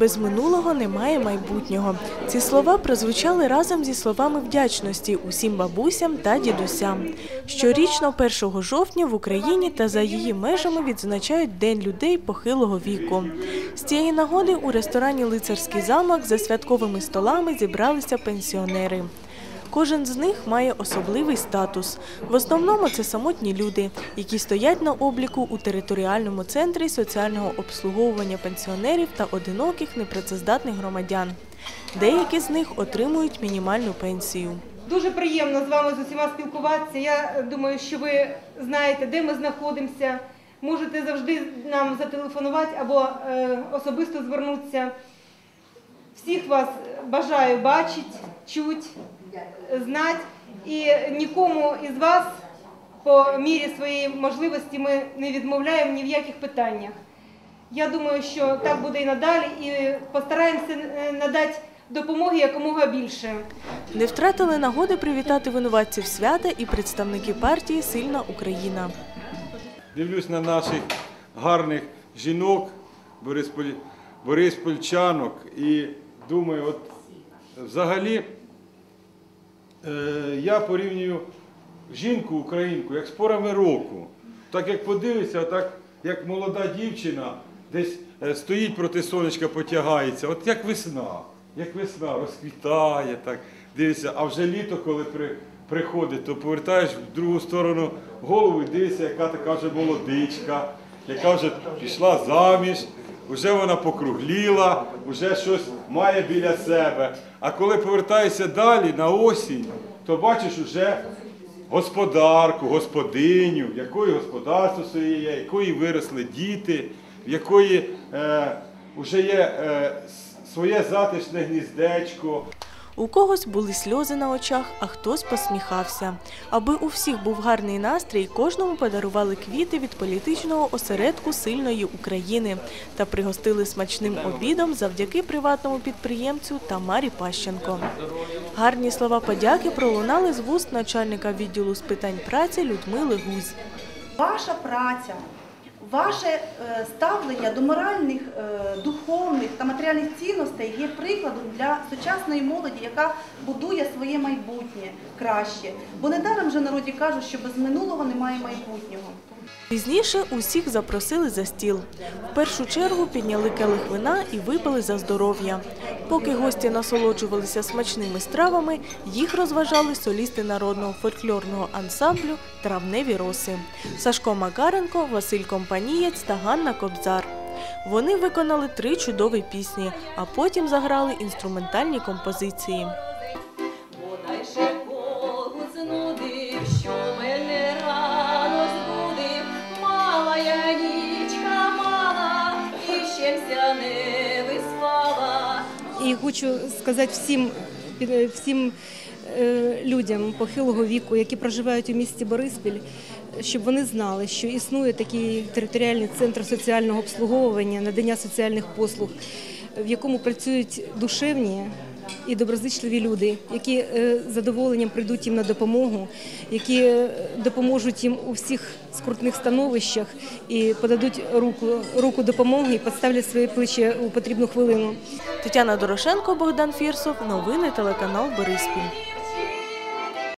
Без минулого немає майбутнього. Ці слова прозвучали разом зі словами вдячності усім бабусям та дідусям. Щорічно 1 жовтня в Україні та за її межами відзначають День людей похилого віку. З цієї нагоди у ресторані Лицарський замок за святковими столами зібралися пенсіонери. Кожен з них має особливий статус. В основному це самотні люди, які стоять на обліку у територіальному центрі соціального обслуговування пенсіонерів та одиноких непрацездатних громадян. Деякі з них отримують мінімальну пенсію. Дуже приємно з вами з усіма спілкуватися. Я думаю, що ви знаєте, де ми знаходимося. Можете завжди нам зателефонувати або е, особисто звернутися. Всіх вас бажаю бачити, чути, знати. І нікому із вас по мірі своєї можливості ми не відмовляємо ні в яких питаннях. Я думаю, що так буде і надалі, і постараємося е, надати допомоги якомога більше. Не втратили нагоди привітати винуватців свята і представники партії Сильна Україна. Дивлюсь на наших гарних жінок, борисполь... бориспольчанок і думаю, от взагалі я порівнюю жінку українку як з порами року. Так як подивишся, так як молода дівчина десь е, стоїть проти сонечка, потягається, от як весна, як весна розквітає, так дивишся, а вже літо, коли при, приходить, то повертаєш в другу сторону голову і дивишся, яка така вже молодичка, яка вже пішла заміж, вже вона покругліла, вже щось має біля себе. А коли повертаєшся далі на осінь, то бачиш уже господарку, господиню, якої господарство своє є, якої виросли діти, в якої е, вже є е, своє затишне гніздечко. У когось були сльози на очах, а хтось посміхався. Аби у всіх був гарний настрій, кожному подарували квіти від політичного осередку сильної України та пригостили смачним обідом завдяки приватному підприємцю Тамарі Пащенко. Гарні слова подяки пролунали з вуст начальника відділу з питань праці Людмили Гузь. Ваша праця, ваше е, ставлення до моральних, е, духовних та матеріальних цінностей є прикладом для сучасної молоді, яка будує своє майбутнє краще. Бо недаром вже народі кажуть, що без минулого немає майбутнього. Пізніше усіх запросили за стіл. В першу чергу підняли келих вина і випили за здоров'я. Поки гості насолоджувалися смачними стравами, їх розважали солісти народного фольклорного ансамблю Травневі роси Сашко Макаренко, Василь Компанієць та Ганна Кобзар. Вони виконали три чудові пісні, а потім заграли інструментальні композиції. І хочу сказати всім, всім е, людям похилого віку, які проживають у місті Бориспіль, щоб вони знали, що існує такий територіальний центр соціального обслуговування, надання соціальних послуг, в якому працюють душевні. І доброзичливі люди, які е, з задоволенням прийдуть їм на допомогу, які е, допоможуть їм у всіх скрутних становищах і подадуть руку, руку допомоги і підставлять свої плечі у потрібну хвилину. Тетяна Дорошенко, Богдан Фірсов. Новини телеканал Бориспіль.